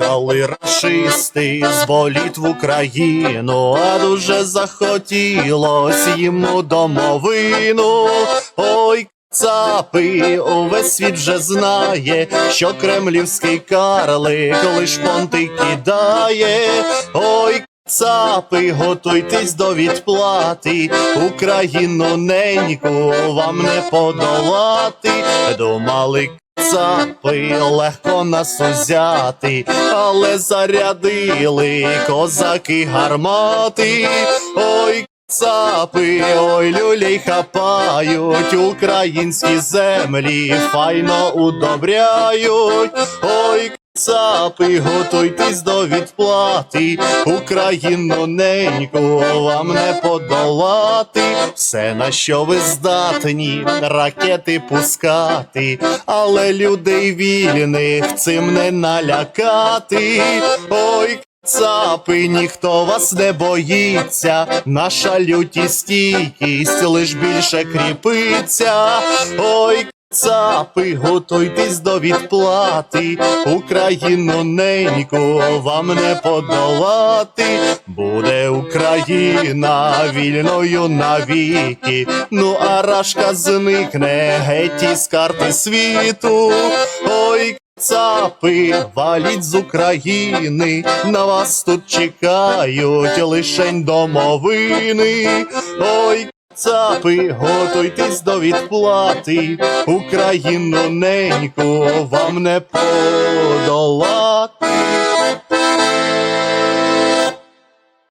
Прибули рашисти з боліт в Україну, а дуже захотілось їм у домовину. Ой, цапи, увесь світ вже знає, що кремлівський карлик лиш понти кидає. Ой, Цапи, готуйтесь до відплати, Україну неньку вам не подолати. Думали, цапи легко нас узяти, але зарядили козаки гармати. Ой, цапи, ой, люлей хапають, українські землі файно удобряють. Ой, Цапи, готуйтесь до відплати, Україну неньку вам не подолати, все на що ви здатні, ракети пускати, але людей вільних цим не налякати. Ой, Цапи, ніхто вас не боїться, наша лютість стійкість лиш більше кріпиться. Ой, Цапи, готуйтесь до відплати, Україну неньку вам не подолати, буде Україна вільною навіки, ну а рашка зникне геть із карти світу. Ой, Цапи, валіть з України, на вас тут чекають лишень домовини. Ой, Цапи, готуйтесь до відплати, Україну неньку вам не подолати.